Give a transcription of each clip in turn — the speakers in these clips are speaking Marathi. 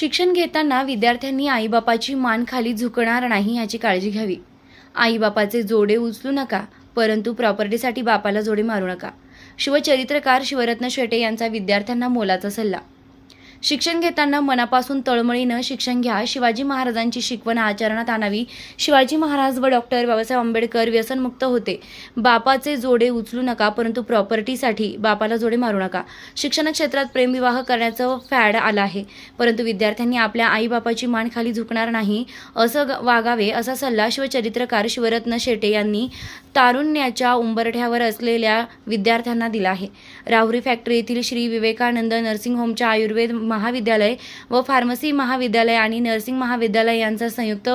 शिक्षण घेताना विद्यार्थ्यांनी आईबापाची मान खाली झुकणार नाही याची काळजी घ्यावी. आईबापाचे जोडे उचलू नका परंतु प्रॉपर्टीसाठी बापाला जोडे मारू नका. शिवचरित्रकार शिवरत्न शेटे यांचा विद्यार्थ्यांना मोलाचा सल्ला. शिक्षण घेताना मनापासून तळमळीनं शिक्षण घ्या. शिवाजी महाराजांची शिकवण आचरणात आणावी. शिवाजी महाराज व डॉक्टर बाबासाहेब आंबेडकर व्यसनमुक्त होते. बापाचे जोडे उचलू नका परंतु प्रॉपर्टीसाठी बापाला जोडे मारू नका. शिक्षण क्षेत्रात प्रेमविवाह करण्याचं फॅड आलं आहे. परंतु विद्यार्थ्यांनी आपल्या आईबापाची मान खाली झुकणार नाही असं वागावे असा सल्ला शिवचरित्रकार शिवरत्न शेटे यांनी तारुण्याच्या उंबरठ्यावर असलेल्या विद्यार्थ्यांना दिला आहे. राहुरी फॅक्टरी येथील श्री विवेकानंद नर्सिंग होमच्या आयुर्वेद महाविद्यालय व फार्मसी महाविद्यालय आणि नर्सिंग महाविद्यालय यांचा संयुक्त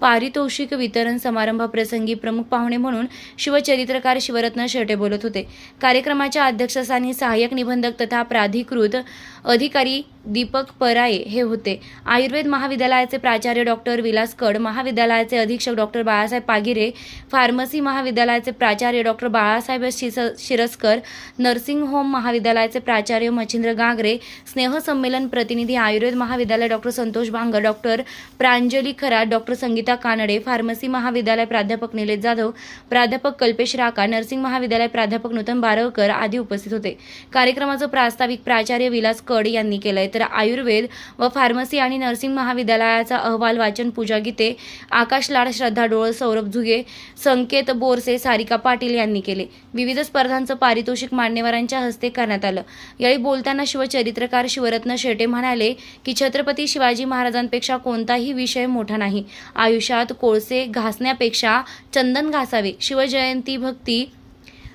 पारितोषिक वितरण समारंभाप्रसंगी प्रमुख पाहुणे म्हणून शिवचरित्रकार शिवरत्न शेटे बोलत होते. कार्यक्रमाच्या अध्यक्षस्थानी सहाय्यक निबंधक तथा प्राधिकृत अधिकारी दीपक पराये हे होते. आयुर्वेद महाविद्यालयाचे प्राचार्य डॉक्टर विलास कड महाविद्यालयाचे अधीक्षक डॉक्टर बाळासाहेब पागिरे फार्मसी महाविद्यालयाचे प्राचार्य डॉक्टर बाळासाहेब शिस शिरस्कर नर्सिंग होम महाविद्यालयाचे प्राचार्य मच्छिंद्र गागरे स्नेहसंमेलन प्रतिनिधी आयुर्वेद महाविद्यालय doctor Santosh Bangar doctor Pranjali Kharat doctor Sangeeta Kanade pharmacy महाविद्यालय प्राध्यापक निलेश जाधव प्राध्यापक कल्पेश राका नर्सिंग महाविद्यालय प्राध्यापक नूतन बारवकर आदी उपस्थित होते. कार्यक्रमाचं प्रास्ताविक प्राचार्य विलास कड यांनी केलंय. तर आयुर्वेद व फार्मसी आणि नर्सिंग महाविद्यालयाचा अहवाल वाचन पूजा गीते आकाश लाड श्रद्धा डोळ सौरभ झुगे संकेत बोरसे सारिका पाटील यांनी केले. विविध स्पर्धांचं पारितोषिक मान्यवरांच्या हस्ते करण्यात आलं. यावेळी बोलताना शिवचरित्रकार शिवरत्न शेटे म्हणाले की छत्रपती शिवाजी महाराजांपेक्षा कोणताही विषय मोठा नाही. आयुष्यात कोळसे घासण्यापेक्षा चंदन घासावे. शिवजयंती भक्ती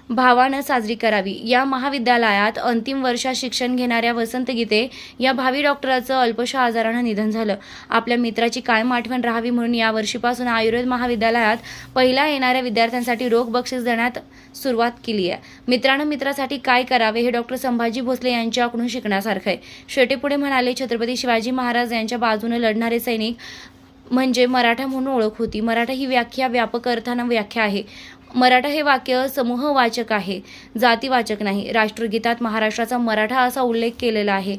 भावानं साजरी करावी. या महाविद्यालयात अंतिम वर्षात शिक्षण घेणाऱ्या वसंत गीते या भावी डॉक्टराचं अल्पशा आजारानं निधन झालं. आपल्या मित्राची कायम आठवण राहावी म्हणून या वर्षीपासून आयुर्वेद महाविद्यालयात पहिल्या येणाऱ्या विद्यार्थ्यांसाठी रोख बक्षीस देण्यात सुरुवात केली आहे. मित्रानं मित्रासाठी काय करावे हे डॉक्टर संभाजी भोसले यांच्याकडून शिकण्यासारखं आहे. शेटे पुढे म्हणाले छत्रपती शिवाजी महाराज यांच्या बाजूने लढणारे सैनिक म्हणजे मराठा म्हणून ओळख होती. मराठा ही व्याख्या व्यापक अर्थानं व्याख्या आहे. मराठा हे वाक्य समूहवाचक आहे जातीवाचक नाही. राष्ट्रगीतात महाराष्ट्राचा मराठा असा उल्लेख केलेला आहे.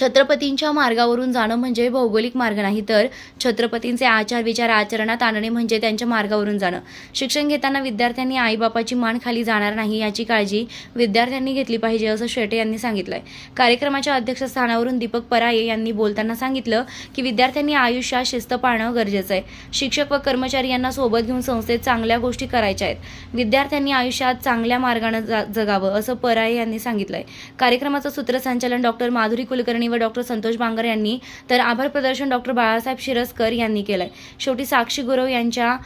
छत्रपतींच्या मार्गावरून जाणं म्हणजे भौगोलिक मार्ग नाही तर छत्रपतींचे आचार विचार आचरणात आणणे म्हणजे त्यांच्या मार्गावरून जाणं. शिक्षण घेताना विद्यार्थ्यांनी आईबापाची मान खाली जाणार नाही याची काळजी विद्यार्थ्यांनी घेतली पाहिजे असं शेटे यांनी सांगितलंय. कार्यक्रमाच्या अध्यक्षस्थानावरून दीपक पराये यांनी बोलताना सांगितलं की विद्यार्थ्यांनी आयुष्यात शिस्त पाळणं गरजेचं आहे. शिक्षक व कर्मचारी यांना सोबत घेऊन संस्थेत चांगल्या गोष्टी करायच्या आहेत. विद्यार्थ्यांनी आयुष्यात चांगल्या मार्गानं जा- जगावं असं पराये यांनी सांगितलंय. कार्यक्रमाचं सूत्रसंचालन डॉक्टर माधुरी कुलकर्णी व डॉक्टर संतोष बांगर यांनी तर आभार प्रदर्शन डॉक्टर बाळासाहेब शिरस्कर यांनी केलंय. शेवटी साक्षी गुरव यांच्या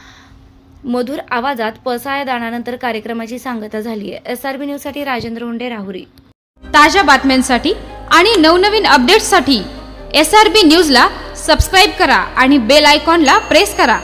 मधुर आवाजात पसाया दानानंतर कार्यक्रमाची सांगता झाली आहे. एस आर बी न्यूजसाठी राजेंद्र हुंडे राहुरी. ताज्या बातम्यांसाठी आणि नवनवीन अपडेट्ससाठी एस आर बी न्यूजला सबस्क्राईब करा आणि बेल आयकॉनला प्रेस करा.